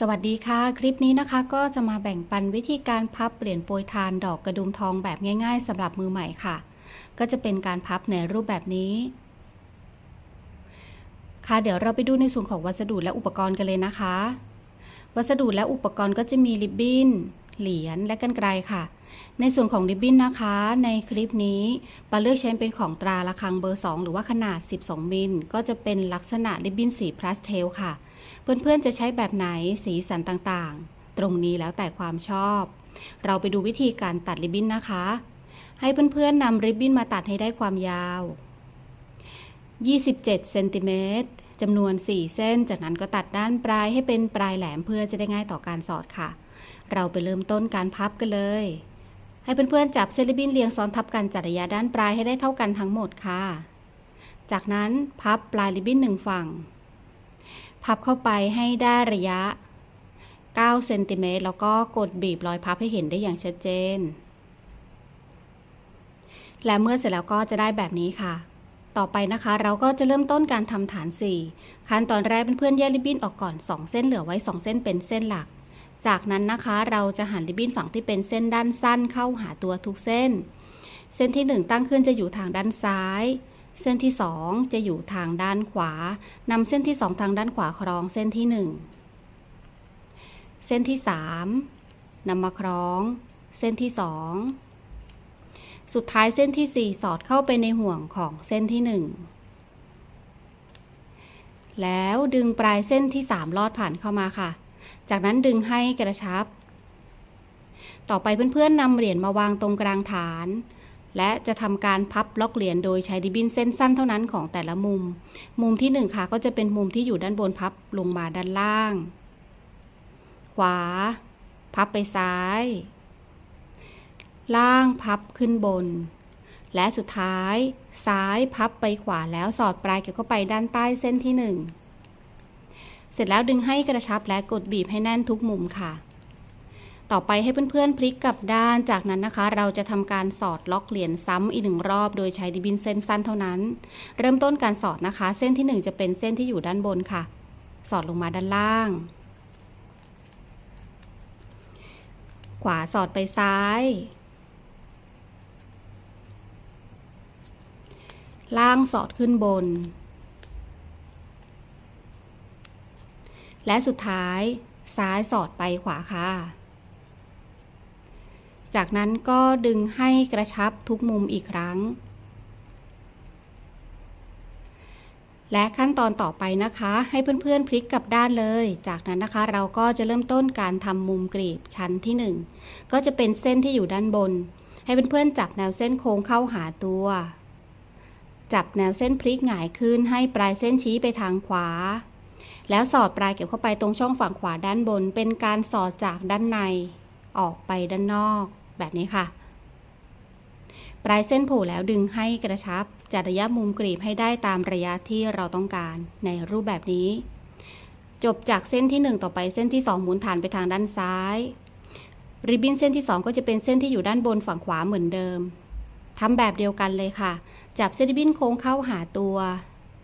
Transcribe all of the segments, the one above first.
สวัสดีค่ะ คลิปนี้นะคะก็จะมาแบ่งปันวิธีการพับเหรียญโปรยทานดอกกระดุมทองแบบง่ายๆสำหรับมือใหม่ค่ะ ก็จะเป็นการพับในรูปแบบนี้ ค่ะเดี๋ยวเราไปดูในส่วนของวัสดุและอุปกรณ์กันเลยนะคะ วัสดุและอุปกรณ์ก็จะมีริบบิ้นเหรียญและกันไกรค่ะ ในส่วนของริบบิ้นนะคะ ในคลิปนี้ปาเลือกใช้เป็นของตราระฆังเบอร์ 2 หรือว่าขนาด 12 มิลก็จะเป็นลักษณะริบบิ้นสีพลาสเทลค่ะ เพื่อนๆจะใช้แบบไหนสีสันต่างๆ ตรงนี้แล้วแต่ความชอบ เราไปดูวิธีการตัดริบบิ้นนะคะ ให้เพื่อนๆนำริบบิ้นมาตัดให้ได้ความยาว 27เซนติเมตรจำนวน 4 เส้น จากนั้นก็ตัดด้านปลายให้เป็นปลายแหลมเพื่อจะได้ง่ายต่อการสอดค่ะ เราไปเริ่มต้นการพับกันเลย ให้เพื่อนๆจับเซริบบิ้นเรียงซ้อนทับกันจัดระยะด้านปลายให้ได้เท่ากันทั้งหมดค่ะ จากนั้นพับปลายริบบิ้นหนึ่งฝั่ง พับเข้าไปให้ได้ระยะ 9 เซนติเมตรแล้วก็กดบีบรอยพับให้เห็นได้อย่างชัดเจน และเมื่อเสร็จแล้วก็จะได้แบบนี้ค่ะ ต่อไปนะคะ เราก็จะเริ่มต้นการทำฐาน 4 ขั้นตอนแรกเพื่อนๆแยกริบบิ้นออกก่อน 2 เส้นเหลือไว้ 2 เส้นเป็นเส้นหลัก จากนั้นนะคะเราจะหันริบบิ้นฝั่งที่เป็นเส้นด้านสั้นเข้าหาตัวทุกเส้น เส้นที่ 1 ตั้งขึ้นจะอยู่ทางด้านซ้าย เส้นที่ 2 จะอยู่ทางด้านขวานำเส้นที่ 2 ทางด้านขวาคล้องเส้นที่ 1 เส้นที่ 3นำมาคล้อง เส้นที่ 2 สุดท้ายเส้นที่ 4 สอดเข้าไปในห่วงของเส้นที่ 1 แล้วดึงปลายเส้นที่ 3 ลอดผ่านเข้ามาค่ะ จากนั้นดึงให้กระชับ ต่อไปเพื่อนๆนำเหรียญมาวางตรงกลางฐาน และจะทำการพับล็อกเหรียญโดยใช้ริบบิ้นเส้นสั้นเท่านั้นของแต่ละมุม มุมที่ 1 ค่ะก็จะเป็นมุมที่อยู่ด้านบนพับลงมาด้านล่าง ขวา พับไปซ้าย ล่างพับขึ้นบน และสุดท้ายซ้ายพับไปขวาแล้วสอดปลายเก็บเข้าไปด้านใต้เส้นที่ 1 เสร็จแล้วดึงให้กระชับและกดบีบให้แน่นทุกมุมค่ะ ต่อไปให้เพื่อนๆพลิกกลับด้าน จากนั้นนะคะ เราจะทำการสอดล็อกเหรียญซ้ำอีกหนึ่งรอบ โดยใช้ดิบินเส้นสั้นเท่านั้น เริ่มต้นการสอดนะคะ เส้นที่ 1 จะเป็นเส้นที่อยู่ด้านบนค่ะ สอดลงมาด้านล่าง ขวาสอดไปซ้าย ล่างสอดขึ้นบน และสุดท้ายซ้ายสอดไปขวาค่ะ จากนั้นก็ดึงให้กระชับทุกมุมอีกครั้ง และขั้นตอนต่อไปนะคะ ให้เพื่อนๆพลิกกลับด้านเลย จากนั้นนะคะเราก็จะเริ่มต้นการทำมุมกรีบชั้นที่ 1 ก็จะเป็นเส้นที่อยู่ด้านบน ให้เพื่อนๆจับแนวเส้นโค้งเข้าหาตัว จับแนวเส้นพลิกหงายขึ้นให้ปลายเส้นชี้ไปทางขวาแล้วสอดปลายเก็บเข้าไปตรงช่องฝั่งขวาด้านบน เป็นการสอดจากด้านในออกไปด้านนอก แบบนี้ค่ะ ปลายเส้นโผล่แล้วดึงให้กระชับ จัดระยะมุมกรีบให้ได้ตามระยะที่เราต้องการในรูปแบบนี้ จบจากเส้นที่ 1 ต่อไปเส้นที่ 2 หมุนฐานไปทางด้านซ้าย ริบบิ้นเส้นที่ 2 ก็จะเป็นเส้นที่อยู่ด้านบนฝั่งขวาเหมือนเดิมทำแบบเดียวกันเลยค่ะ จับเส้นริบบิ้นโค้งเข้าหาตัว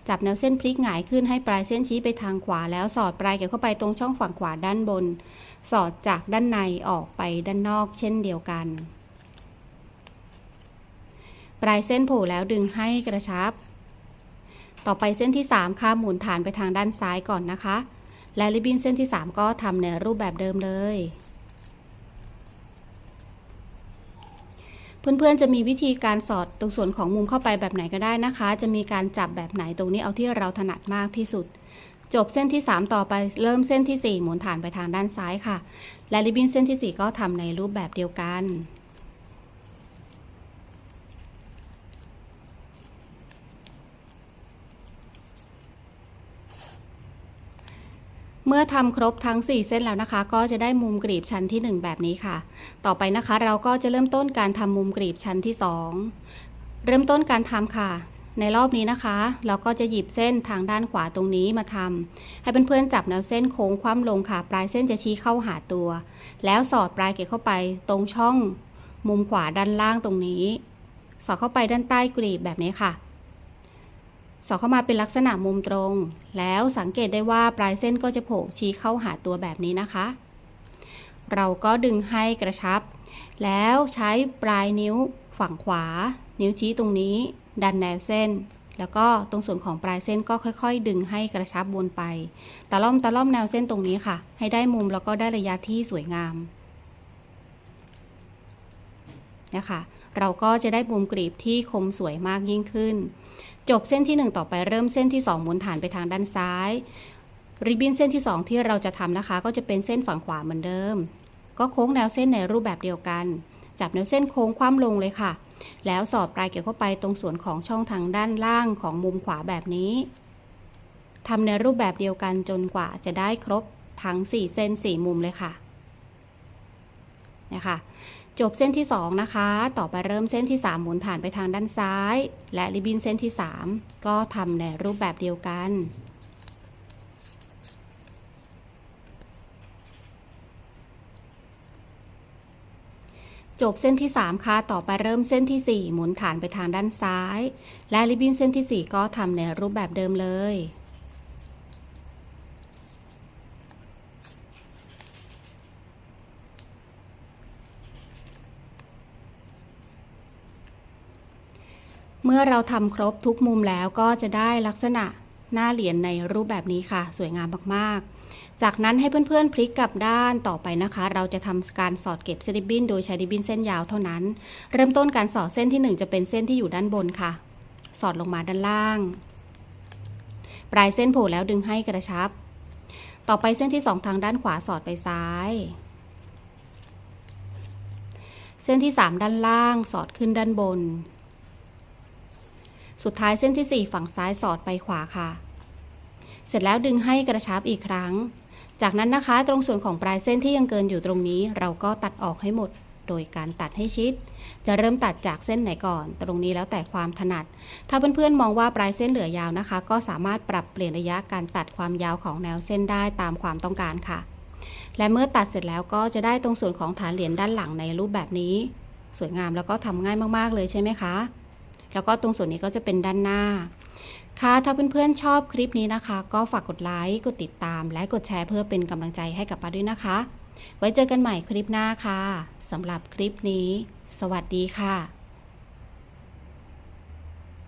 จับแนวเส้นพลิกหงายขึ้นให้ปลายเส้นชี้ไปทางขวาแล้วสอดปลายเก็บเข้าไปตรงช่องฝั่งขวาด้านบน สอดจากด้านในออกไปด้านนอกเช่นเดียวกัน ปลายเส้นผล่แล้วดึงให้กระชับ ต่อไปเส้นที่ 3 ค่ะหมุนฐานไปทางด้านซ้ายก่อนนะคะ และริบบิ้นเส้นที่ 3 ก็ทำในรูปแบบเดิมเลย เพื่อนๆจะมีวิธีการสอดตรงส่วนของมุมเข้าไปแบบไหนก็ได้นะคะ จะมีการจับแบบไหนตรงนี้เอาที่เราถนัดมากที่สุด จบเส้นที่ 3 ต่อไปเริ่มเส้นที่ 4 หมุนฐานไปทางด้านซ้ายค่ะ และริบบิ้นเส้นที่ 4 ก็ทำในรูปแบบเดียวกันเมื่อทำครบทั้ง 4 เส้นแล้วนะคะ ก็จะได้มุมกรีบชั้นที่ 1 แบบนี้ค่ะ ต่อไปนะคะ เราก็จะเริ่มต้นการทำมุมกรีบชั้นที่ 2 เริ่มต้นการทำค่ะ ในรอบนี้นะคะ เราก็จะหยิบเส้นทางด้านขวาตรงนี้มาทำให้เพื่อนๆจับแนวเส้นโค้งคว่ำลงค่ะ ปลายเส้นจะชี้เข้าหาตัว แล้วสอดปลายเก็บเข้าไปตรงช่องมุมขวาด้านล่างตรงนี้ สอดเข้าไปด้านใต้กรีบแบบนี้ค่ะ สอดเข้ามาเป็นลักษณะมุมตรง แล้วสังเกตได้ว่าปลายเส้นก็จะโผล่ชี้เข้าหาตัวแบบนี้นะคะ เราก็ดึงให้กระชับ แล้วใช้ปลายนิ้วฝั่งขวา นิ้วชี้ตรงนี้ ดันแนวเส้น แล้วก็ตรงส่วนของปลายเส้นก็ค่อย ๆ ดึงให้กระชับวนไป ตะล่อมตะล่อมแนวเส้นตรงนี้ค่ะ ให้ได้มุมแล้วก็ได้ระยะที่สวยงามนะคะเราก็จะได้มุมกรีบที่คมสวยมากยิ่งขึ้น จบเส้นที่ 1 ต่อไปเริ่มเส้นที่ 2หมุนฐานไปทางด้านซ้าย ริบบิ้นเส้นที่ 2 ที่เราจะทำนะคะ ก็จะเป็นเส้นฝั่งขวาเหมือนเดิม ก็โค้งแนวเส้นในรูปแบบเดียวกัน จับแนวเส้นโค้งคว่ำลงเลยค่ะ แล้วสอดปลายเกี่ยวเข้าไปตรงส่วนของช่องทางด้านล่างของมุมขวาแบบนี้ทำในรูปแบบเดียวกันจนกว่าจะได้ครบทั้ง 4 เส้น 4 มุมเลยค่ะนะคะจบเส้นที่ 2 นะคะ ต่อไปเริ่มเส้นที่ 3 หมุนฐานไปทางด้านซ้าย และริบบิ้นเส้นที่ 3 ก็ทำในรูปแบบเดียวกัน จบเส้นที่ 3 ค่ะ ต่อไปเริ่มเส้นที่ 4 หมุนฐานไปทางด้านซ้าย และริบบิ้นเส้นที่ 4 ก็ทำในรูปแบบเดิมเลย เมื่อเราทำครบทุกมุมแล้วก็จะได้ลักษณะหน้าเหรียญในรูปแบบนี้ค่ะ สวยงามมากๆ จากนั้นให้เพื่อนๆพลิกกลับด้านต่อไปนะคะ เราจะทำการสอดเก็บเส้นริบบิ้นโดยใช้ริบบิ้นเส้นยาวเท่านั้น เริ่มต้นการสอดเส้นที่ 1 จะเป็นเส้นที่อยู่ด้านบนค่ะ สอดลงมาด้านล่าง ปลายเส้นโผล่แล้วดึงให้กระชับ ต่อไปเส้นที่ 2 ทางด้านขวาสอดไปซ้าย เส้นที่ 3 ด้านล่าง สอดขึ้นด้านบน สุดท้ายเส้นที่ 4 ฝั่งซ้ายสอดไปขวาค่ะ เสร็จแล้วดึงให้กระชับอีกครั้ง จากนั้นนะคะตรงส่วนของปลายเส้นที่ยังเกินอยู่ตรงนี้ เราก็ตัดออกให้หมด โดยการตัดให้ชิด จะเริ่มตัดจากเส้นไหนก่อน ตรงนี้แล้วแต่ความถนัด ถ้าเพื่อนๆมองว่าปลายเส้นเหลือยาวนะคะ ก็สามารถปรับเปลี่ยนระยะการตัดความยาวของแนวเส้นได้ตามความต้องการค่ะ และเมื่อตัดเสร็จแล้วก็จะได้ตรงส่วนของฐานเหรียญด้านหลังในรูปแบบนี้ สวยงามแล้วก็ทำง่ายมากๆเลยใช่ไหมคะ แล้วก็ตรงส่วนนี้ก็จะเป็นด้านหน้า ค่ะถ้าเพื่อนๆชอบคลิปนี้นะคะ ก็ฝากกดไลค์กดติดตาม และกดแชร์เพื่อเป็นกำลังใจให้กับป้าด้วยนะคะ ไว้เจอกันใหม่คลิปหน้าค่ะสำหรับคลิปนี้ สวัสดีค่ะ